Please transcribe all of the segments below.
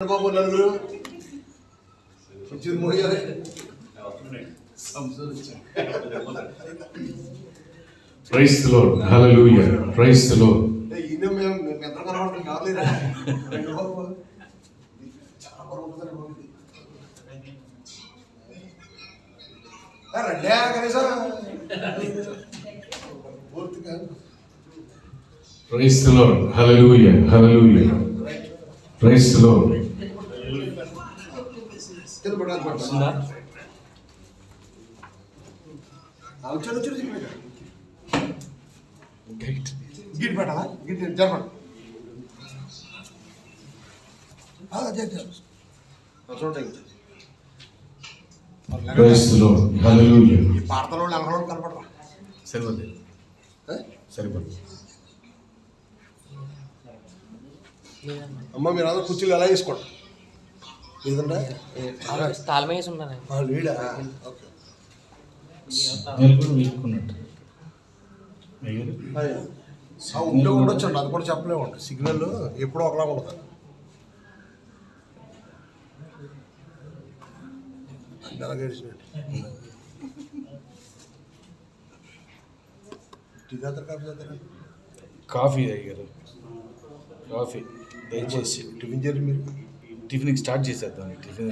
బాబు నలుగురు వచ్చింది మోయాలి praise lord hallelujah praise lord ఈయన మేము మేము ఎంత కనబడుతుంది కాదులేరా? చాలా బాగుంటుంది బాబు ఇది. ఏ, రండి కనీసం. పూర్తిగా praise the lord hallelujah hallelujah praise the lord కింద పడాలి పడుతుందా వచ్చాడు వచ్చాడు గిట్ పెట్టాలా? గిట్ జరపడు. అదే చూడండి ప్రైస్ ద లార్డ్ హల్లెలూయా ఈ పాడతలో నలభై కనపడరా? సరిపోతుంది ఏ? సరిపోతుంది అమ్మ మీరు అందరూ కుర్చీలు ఎలా వేసుకోండి. ఆ. ఉంటే ఉండొచ్చండి అది కూడా చెప్పలేమండి సిగ్నల్ ఎప్పుడో ఒకలా తాగుతారా, కాఫీ అయ్యారు కాఫీ. దయచేసి. టిఫిన్ చేయండి మీరు. టిఫిన్కి స్టార్ట్ చేసేద్దాం టిఫిన్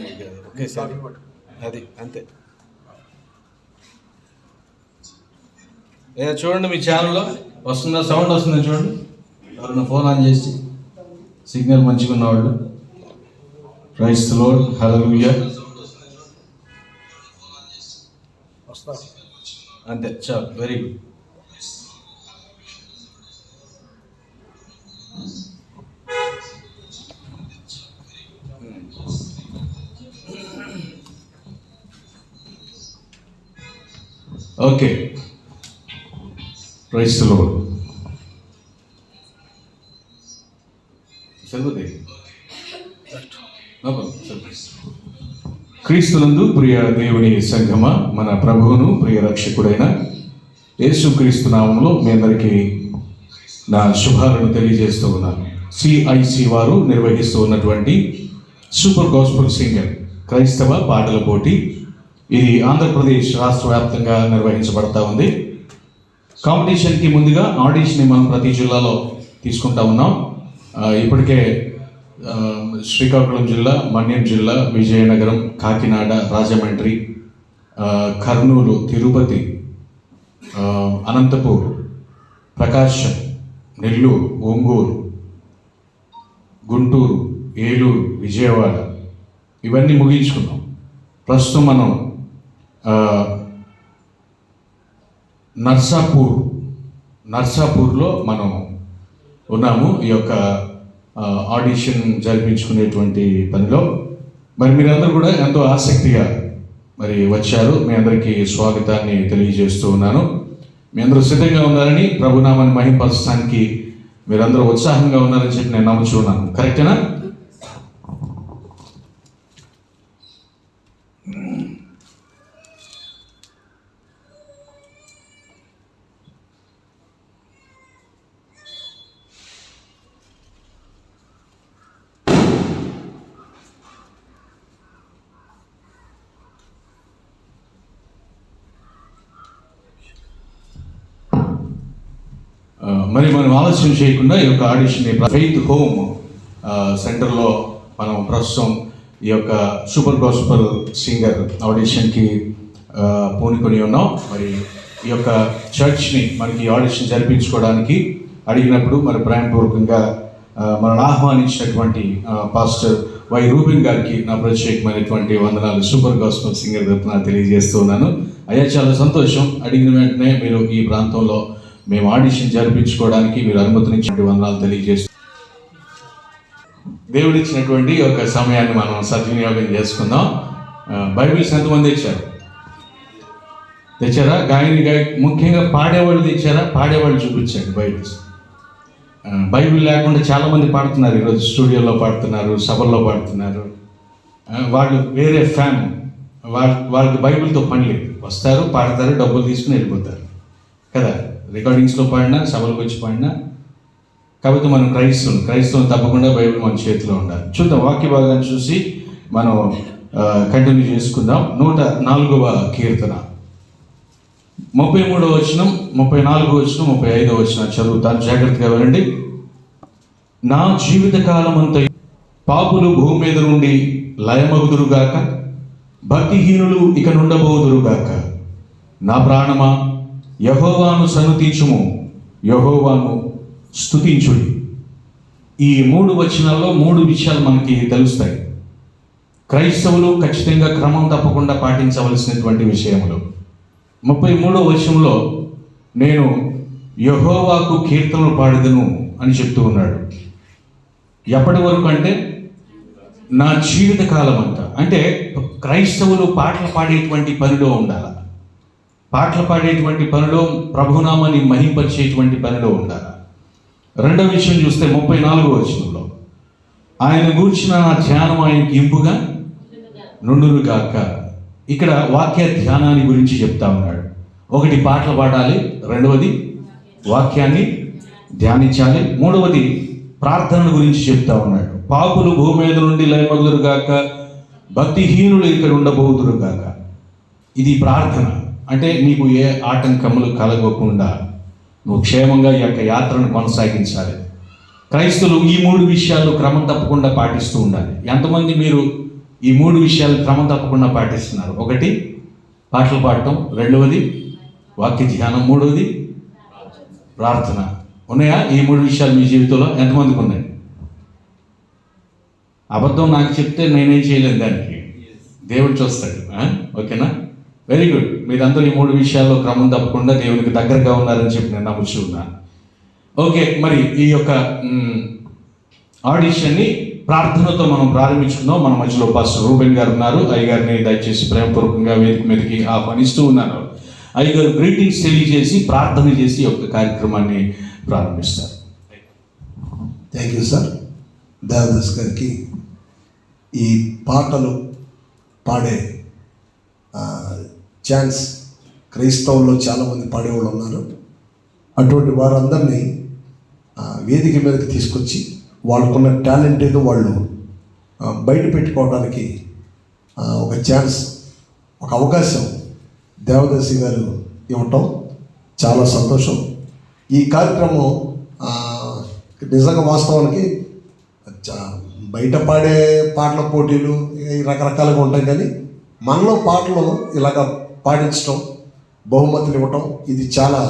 ఒకేసారి కాఫీ పట్టు. అది అంతే. ఏ చూడండి మీ ఛానల్లో వస్తుందా? సౌండ్ వస్తుందా చూడండి? ఎవరైనా ఫోన్ ఆన్ చేసి సిగ్నల్ మంచిగా ఉన్నవాళ్ళు. ప్రైస్ ద లార్డ్ హల్లెలూయా వస్తా. అంతే. చాలు వెరీ గుడ్ ఓకే. సరిపోతాయి క్రీస్తునందు ప్రియ దేవుని సంగమ మన ప్రభువును ప్రియ రక్షకుడైన యేసుక్రీస్తు నామంలో మీ అందరికీ నా శుభాలను తెలియజేస్తూ ఉన్నాను. సిఐసి వారు నిర్వహిస్తూ ఉన్నటువంటి సూపర్ గాస్పుల్ సింగర్ క్రైస్తవ పాటల పోటీ ఇది ఆంధ్రప్రదేశ్ రాష్ట్ర వ్యాప్తంగా నిర్వహించబడతా ఉంది. కాంపిటీషన్కి ముందుగా ఆడిషన్ని మనం ప్రతి జిల్లాలో తీసుకుంటా ఉన్నాం. ఇప్పటికే శ్రీకాకుళం జిల్లా మన్యం జిల్లా విజయనగరం కాకినాడ రాజమండ్రి కర్నూలు తిరుపతి అనంతపూర్ ప్రకాశం నెల్లూరు ఒంగోలు గుంటూరు ఏలూరు విజయవాడ ఇవన్నీ ముగించుకున్నాం. ప్రస్తుతం మనం నర్సాపూర్ నర్సాపూర్లో మనం ఉన్నాము. ఈ యొక్క ఆడిషన్ జరిపించుకునేటువంటి పనిలో. మరి మీరందరూ కూడా ఎంతో ఆసక్తిగా మరి వచ్చారు. మీ అందరికీ స్వాగతాన్ని తెలియజేస్తూ ఉన్నాను. మీ అందరూ సిద్ధంగా ఉన్నారని ప్రభునామాన్ని మహింపరచడానికి మీరందరూ ఉత్సాహంగా ఉన్నారని చెప్పి నేను నమ్ముచున్నాను. కరెక్టేనా ఆ, మరి మనం ఆలస్యం చేయకుండా ఈ యొక్క ఆడిషన్ ఫెయిత్ హోమ్ సెంటర్లో మనం ప్రస్తుతం ఈ యొక్క సూపర్ గాస్పల్ సింగర్ ఆడిషన్కి పూనుకొని ఉన్నాం. మరి ఈ యొక్క చర్చ్ని మనకి ఆడిషన్ జరిపించుకోవడానికి అడిగినప్పుడు మరి ప్రేమపూర్వకంగా మనల్ని ఆహ్వానించినటువంటి పాస్టర్ వై రూబిన్ గారికి నా ప్రత్యేకమైనటువంటి వందనాలు. సూపర్ గాస్పల్ సింగర్ తరఫున తెలియజేస్తూ ఉన్నాను. అయ్యా చాలా సంతోషం. అడిగిన వెంటనే మీరు ఈ ప్రాంతంలో మేము ఆడిషన్ జరిపించుకోవడానికి మీరు అనుమతించినటువంటి వందనాలు తెలియజేస్తూ దేవుడు ఇచ్చినటువంటి ఒక సమయాన్ని మనం సద్వినియోగం చేసుకుందాం. బైబిల్స్ ఎంతమంది తెచ్చారు తెచ్చారా? గాయని గాయ ముఖ్యంగా పాడేవాళ్ళు తెచ్చారా? పాడేవాళ్ళు చూపించండి బైబిల్స్. బైబిల్ లేకుండా చాలామంది పాడుతున్నారు ఈరోజు. స్టూడియోలో పాడుతున్నారు సభల్లో పాడుతున్నారు. వాళ్ళు వేరే ఫ్యాన్. వాళ్ళ వాళ్ళకి బైబిల్తో పని లేదు. వస్తారు పాడతారు డబ్బులు తీసుకుని వెళ్ళిపోతారు. కదా? రికార్డింగ్స్లో పాడినా సభలకు వచ్చి పాడినా కాబట్టి మనం క్రైస్తవులు క్రైస్తవులు తప్పకుండా బైబిల్ మన చేతిలో ఉండాలి. చూద్దాం వాక్య భాగాన్ని చూసి మనం కంటిన్యూ చేసుకుందాం. నూట నాలుగవ కీర్తన. ముప్పై మూడవ వచనం ముప్పై నాలుగో వచనం ముప్పై ఐదో వచనం చదువుతాను. జాగ్రత్తగా వినండి. నా జీవిత కాలమంతా పాపులు భూమి మీద నుండి లయమగుదురుగాక భక్తిహీనులు ఇక నుండబోదురుగాక. నా ప్రాణమా? యహోవాను సన్నుతించుము యహోవాను స్థుతించుడి ఈ మూడు వచనాల్లో మూడు విషయాలు మనకి తెలుస్తాయి. క్రైస్తవులు ఖచ్చితంగా క్రమం తప్పకుండా పాటించవలసినటువంటి విషయములు. ముప్పై మూడో వచనంలో నేను యహోవాకు కీర్తనలు పాడదను అని చెప్తూ ఉన్నాడు. ఎప్పటి వరకు అంటే? నా జీవిత కాలం అంతా అంటే క్రైస్తవులు పాటలు పాడేటువంటి పనిలో ఉండాలి? పాటలు పాడేటువంటి పనిలో ప్రభునామాన్ని మహింపరిచేటువంటి పనిలో ఉండాలి. రెండవ విషయం చూస్తే ముప్పై నాలుగో వచనంలో ఆయన గూర్చిన నా ధ్యానం ఆయనకి ఇంపుగా నుండునుగాక ఇక్కడ వాక్య ధ్యానాన్ని గురించి చెప్తా ఉన్నాడు. ఒకటి పాటలు పాడాలి రెండవది వాక్యాన్ని ధ్యానించాలి మూడవది ప్రార్థన గురించి చెప్తా ఉన్నాడు. పాపులు భూమి మీద నుండి లయమగుదురుగాక భక్తిహీనులు ఇక్కడ ఉండబోదురుగాక ఇది ప్రార్థన. అంటే నీకు ఏ ఆటంకములు కలగకుండా నువ్వు క్షేమంగా ఈ యొక్క యాత్రను కొనసాగించాలి. క్రైస్తవులు ఈ మూడు విషయాలు క్రమం తప్పకుండా పాటిస్తూ ఉండాలి. ఎంతమంది మీరు ఈ మూడు విషయాలు క్రమం తప్పకుండా పాటిస్తున్నారు? ఒకటి పాటలు పాడటం. రెండవది వాక్య ధ్యానం. మూడవది ప్రార్థన. ఉన్నాయా ఈ మూడు విషయాలు మీ జీవితంలో? ఎంతమందికి ఉన్నాయి? అబద్ధం నాకు చెప్తే నేనేం చేయలేను దానికి. దేవుడు చూస్తాడు. ఓకేనా? వెరీ గుడ్ మీరందరూ ఈ మూడు విషయాల్లో క్రమం తప్పకుండా దేవునికి దగ్గరగా ఉన్నారని చెప్పి నేను నమ్ముచున్నాను ఓకే మరి ఈ యొక్క ఆడిషన్ని ప్రార్థనతో మనం ప్రారంభించుకుందాం. మన మధ్యలో పాస్టర్ రూబెన్ గారు ఉన్నారు. అయ్యగారిని దయచేసి ప్రేమపూర్వకంగా వేదిక మీదకి ఆహ్వానిస్తూ ఉన్నాను అయ్యగారు గ్రీటింగ్స్ తెలియజేసి ప్రార్థన చేసి యొక్క కార్యక్రమాన్ని ప్రారంభిస్తారు. థ్యాంక్ యూ సార్ దేవదాస్ గారికి ఈ పాటలు పాడే ఛాన్స్ క్రైస్తవుల్లో చాలామంది పాడేవాళ్ళు ఉన్నారు. అటువంటి వారందరినీ వేదిక మీదకి తీసుకొచ్చి వాళ్ళకున్న టాలెంట్ ఏదో వాళ్ళు బయట పెట్టుకోవడానికి ఒక ఛాన్స్ ఒక అవకాశం దేవదర్శి గారు ఇవ్వటం చాలా సంతోషం. ఈ కార్యక్రమం నిజంగా వాస్తవానికి బయట పాడే పాటల పోటీలు రకరకాలుగా ఉంటాయి కానీ మనలో పాటలు ఇలాగ పాటించడం బహుమతులు ఇవ్వటం ఇది చాలా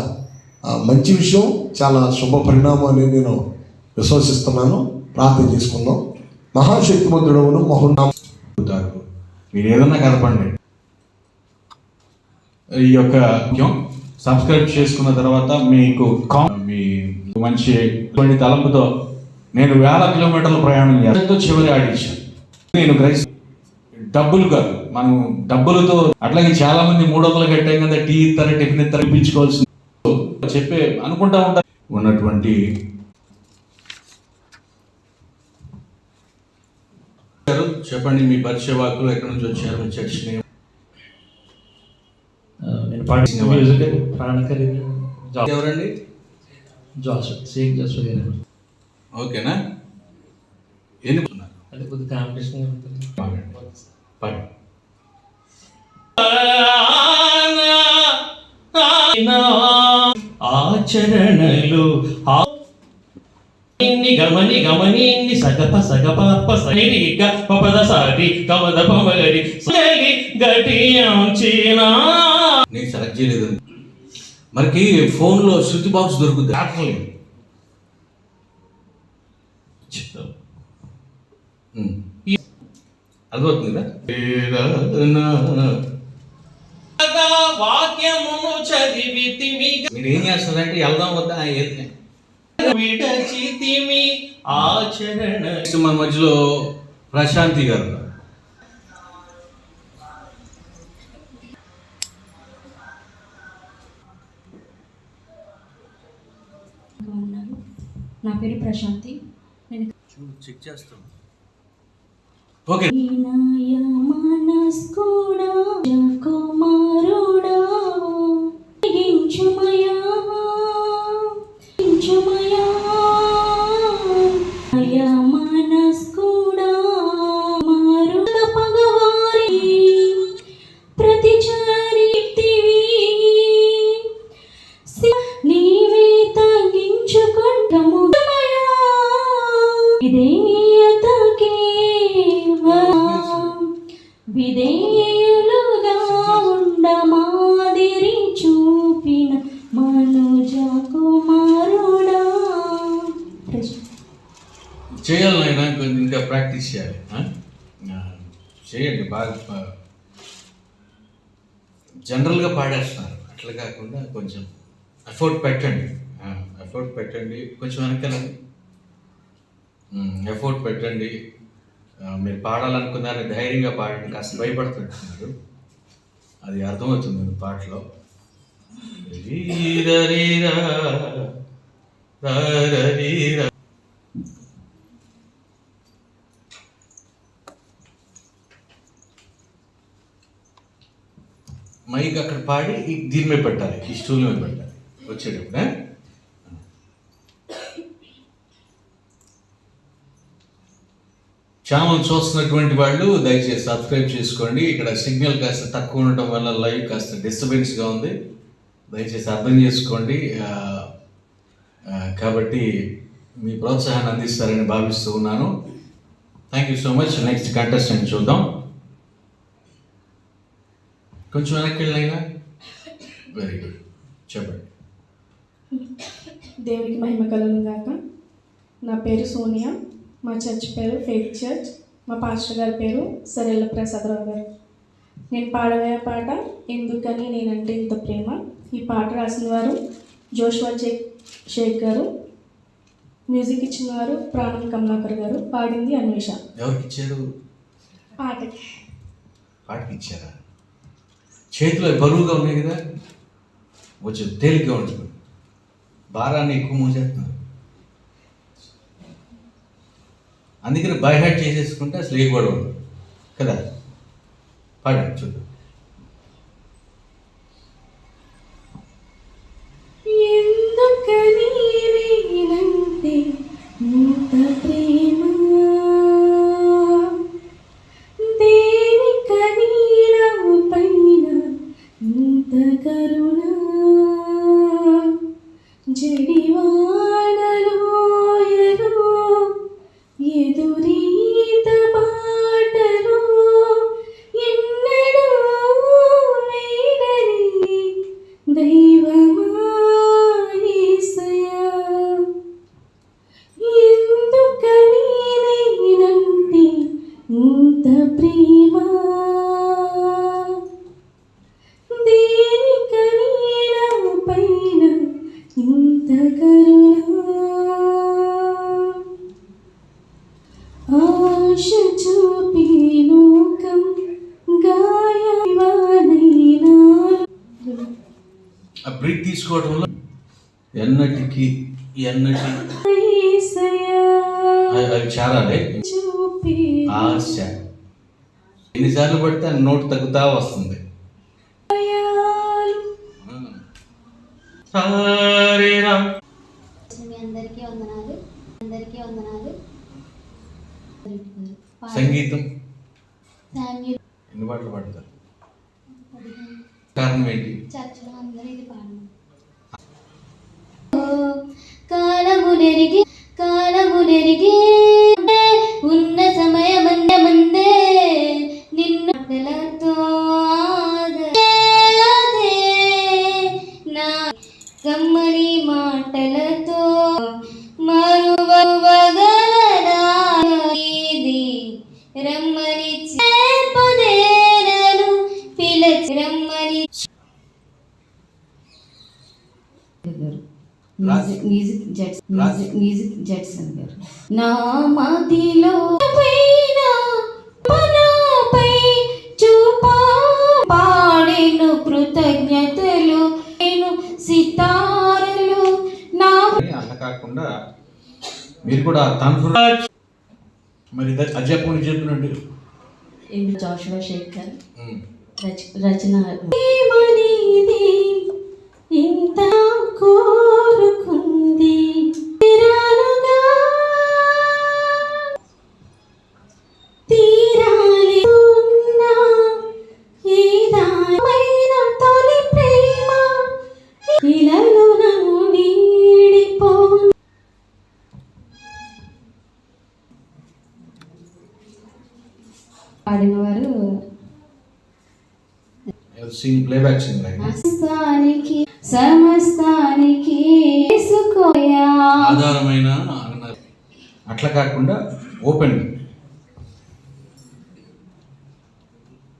మంచి విషయం. చాలా శుభ పరిణామం అని నేను విశ్వసిస్తున్నాను. ప్రార్థన చేసుకుందాం. మహాశక్తిమంతుడవును మహోన్నామ అవుతారు మీరు ఏదన్నా కలపండి ఈ యొక్క ముఖ్యం సబ్స్క్రైబ్ చేసుకున్న తర్వాత మీకు మీ మంచి తలంపుతో నేను వేల కిలోమీటర్ల ప్రయాణం చేస్తాను చివరి ఆడిషన్ నేను గ్రహిస్తాను డబ్బులు కాదు. మనం డబ్బులతో అట్లాగే చాలా మంది మూడు వందలు కట్టాం కదా టీ ఇస్తారు టిఫిన్ ఇస్తారు ఇప్పించుకోవాల్సింది. చెప్పే అనుకుంటా ఉంటారు ఉన్నటువంటి చెప్పండి మీ పరిచయ వాకులు ఎక్కడి నుంచి వచ్చారు? మీ నేను మ్యూజిక్ ప్రాణకరి ఎవరండి? జాస్. సేక్ జాస్ గారు ఓకేనా? ఎన్ని? అంటే కొద్ది కాంపిటీషన్ ఉంటుంది. పాడండి. ఆచరణలు ఇన్ని గమని గమని సగప సగప సరి పపద సారి కమద పమగరి సరి గటియాంచినా నేను సెలెక్ట్ చేయలేదు. మనకి ఫోన్లో శృతి బాక్స్ దొరుకుతుంది. చెప్తాం. అర్థమవుతుందా వాక్యమును చదివితిమి. మీరు ఏం చేస్తారంటే వెళ్దాం వద్దా? ఆ, ఏది? విడచితిమి. ఆచరణ నెక్స్ట్ మన మధ్యలో ప్రశాంతి గారు నా పేరు ప్రశాంతి. నేను చెక్ చేస్తాం ఓకే. మనస్కుడా కుమారుడా జనరల్గా పాడేస్తున్నారు. అట్లా కాకుండా కొంచెం ఎఫర్ట్ పెట్టండి. ఎఫర్ట్ పెట్టండి. కొంచెం వెనకాలండి ఎఫర్ట్ పెట్టండి. మీరు పాడాలనుకున్నారని ధైర్యంగా పాడండి. కాస్త భయపడుతుంటున్నారు అది అర్థమవుతుంది మీ పాటలో. రీరీరా మైక్ అక్కడ పాడి దీని మీద పెట్టాలి ఈ స్టూల్ మీద పెట్టాలి. వచ్చేటప్పుడు ఛానల్ చూస్తున్నటువంటి వాళ్ళు దయచేసి సబ్స్క్రైబ్ చేసుకోండి. ఇక్కడ సిగ్నల్ కాస్త తక్కువ ఉండటం వల్ల లైవ్ కాస్త డిస్టర్బెన్స్గా ఉంది. దయచేసి అర్థం చేసుకోండి. కాబట్టి మీ ప్రోత్సాహాన్ని అందిస్తారని భావిస్తూ ఉన్నాను. Thank you so much next contestant చూద్దాం. కొంచెం వెనక్కి వెళ్ళినా? వెరీ గుడ్ చెప్పండి. దేవునికి మహిమ కలుగును గాక. నా పేరు సోనియా. మా చర్చ్ పేరు ఫెయిత్ చర్చ్. మా పాస్టర్ గారి పేరు సరెల్ల ప్రసాదరావు గారు. నేను పాడబోయే పాట ఎందుకని నేనంటే ఇంత ప్రేమ. ఈ పాట రాసిన వారు జోష్వా షేక్ షేక్ గారు. మ్యూజిక్ ఇచ్చిన వారు ప్రాణం కమలాకర్ గారు. పాడింది అన్వేష. ఎవరికి ఇచ్చారు? పాటకి. పాటకి ఇచ్చారా? చేతిలో బరువుగా ఉన్నాయి కదా కొంచెం తేలిగ్గా ఉంటుంది భారాన్ని ఎక్కువ మోసేస్తున్నారు అందుకని బైహాట్ చేసేసుకుంటే అసలు ఏ గొడవ కదా? పాడండి చూద్దాం ఎందుకని ఇంత ప్రియ చూపి ఆశ. ఎన్నిసార్లు పడితే నోటు తగ్గుతా వస్తుంది. దయాలు. సారీరా. మీ అందరికీ వందనాలు. అందరికీ వందనాలు. సంగీతం. ఎన్ని పాటలు పాడతారు? కారణం ఏంటి? చర్చలో అందరూ ఇది పాడము కాలము నెరిగి కాలము నెరిగి ఉన్న మ్యూజిక్ జెట్స్. మ్యూజిక్ మ్యూజిక్ జెట్సన్ గారు నా మదిలో పైన మనపై చూపా పాడెను కృతజ్ఞతలు. నేను సితారలు. నా అట్లా కాకుండా మీరు కూడా తనకు మరి చెప్పండి చెప్పినట్టు జాషువా. రచ- రచన. ఇంత కోరుకుంది ప్లేబ్యాక్ ఆయన సమస్తానికి సమస్తానికి ఆధారమైన అట్లా కాకుండా ఓపెన్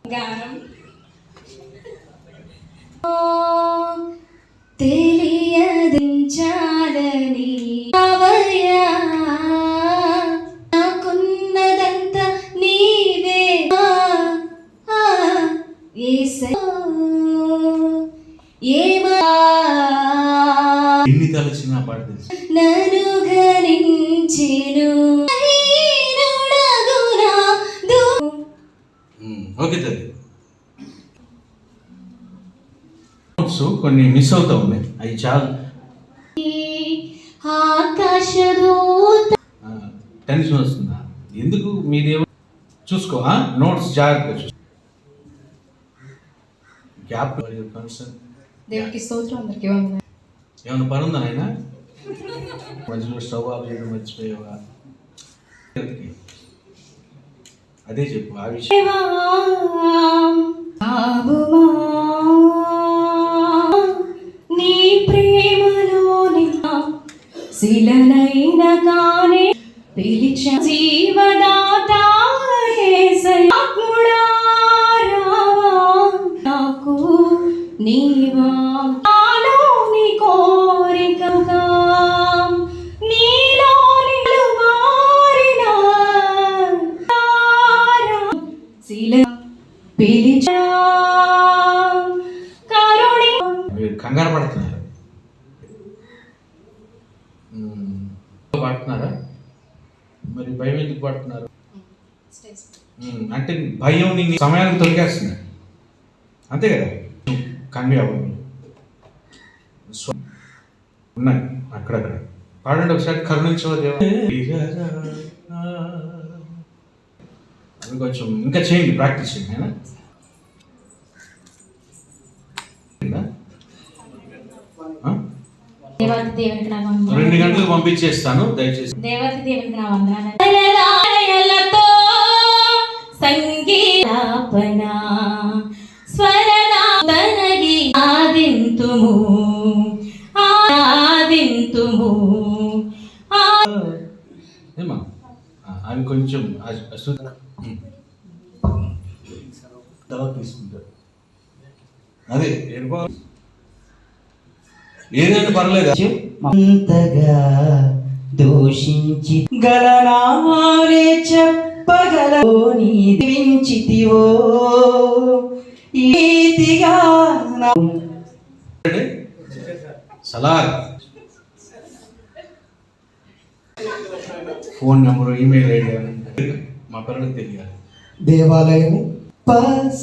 గానం. ఎన్ని తలచిన పాట తెలుసు నన్ను గణించెను ఓకే తల్లి. నోట్స్ కొన్ని మిస్ అవుతా ఉన్నాయి. అవి చాలు. టెన్షన్ వస్తుందా? ఎందుకు మీదేమో చూసుకో? నోట్స్ జాగ్రత్తగా చూసుకో. గ్యాప్ కన్సర్న్ దేవుడికి స్తోత్రం అందరికీ వందనాలు. ఏమైనా పని ఉందా నాయన? మధ్యలో స్టవ్ ఆఫ్ చేయడం మర్చిపోయావా? అదే చెప్పు ఆ విషయం. నీ ప్రేమలోని శిలనైన కానే పిలిచ జీవదాత నాకు నీవా. భయం నీ సమయానికి తొలికేస్తుంది అంతే కదా? కన్వే అవ్వదు. ఉన్నాయి అక్కడక్కడ. పాడండి ఒకసారి కరుణించవ దేవా అది కొంచెం ఇంకా చేయండి ప్రాక్టీస్ చేయండి? దేవతి. రెండు గంటలకు పంపించేస్తాను దయచేసి. దేవతి దేవునికి నా వందనాలు. సంగీతాపన స్వరనాదనగి ఆదింతుము ఆదింతుము. ఏమా? ఆ, అవి కొంచెం. తర్వాత తీసుకుంటారు అదే ఏదైనా పర్లేదు? అంతగా దూషించి గలనామానే చెప్పగలవో నీవించితివో ఈతిగా నా సలార్. ఫోన్ నెంబరు ఈమెయిల్ ఐడి మా పిల్లలకు తెలియాలి. దేవాలయము. ప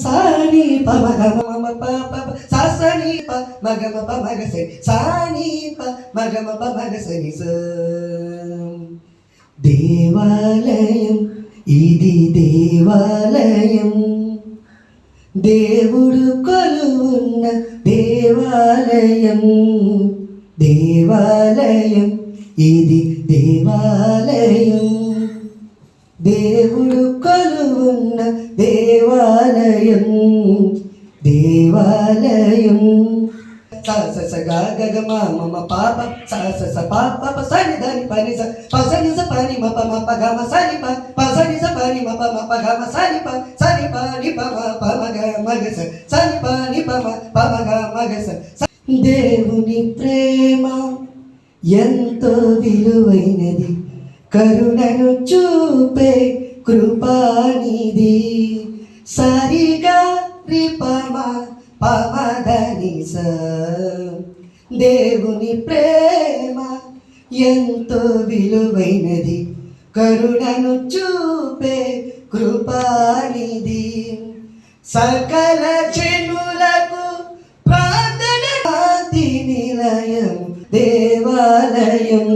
సాని ప మగ మమ ప ప ప సా సని ప మగ ప మగ సని సాని ప మగ మ ప మగ సని స. దేవాలయం ఇది దేవాలయం దేవుడు కొలువున్న దేవాలయం దేవాలయం ఇది దేవాలయం దేవుడు కొలువున్న దేవాలయం దేవాలయం స స స గ గ గ మ మ మ ప ప స స స ప ప ప స ని ద ని ప ని స ప స ని స ప ని మ ప మ ప గ మ స ని ప ప స ని స ప ని మ ప మ ప గ మ స ని ప స ని ప ని ప మ ప మ గ మ గ స స ని ప ని ప మ ప మ గ మ గ స దేవుని ప్రేమ ఎంతో విలువైనది. కరుణను చూపే కృపానిది సరిగా రిపమ పవదని స దేవుని ప్రేమ ఎంతో విలువైనది. కరుణను చూపే కృపానిది సకల చెనులకు ప్రార్థన నిలయం దేవాలయం.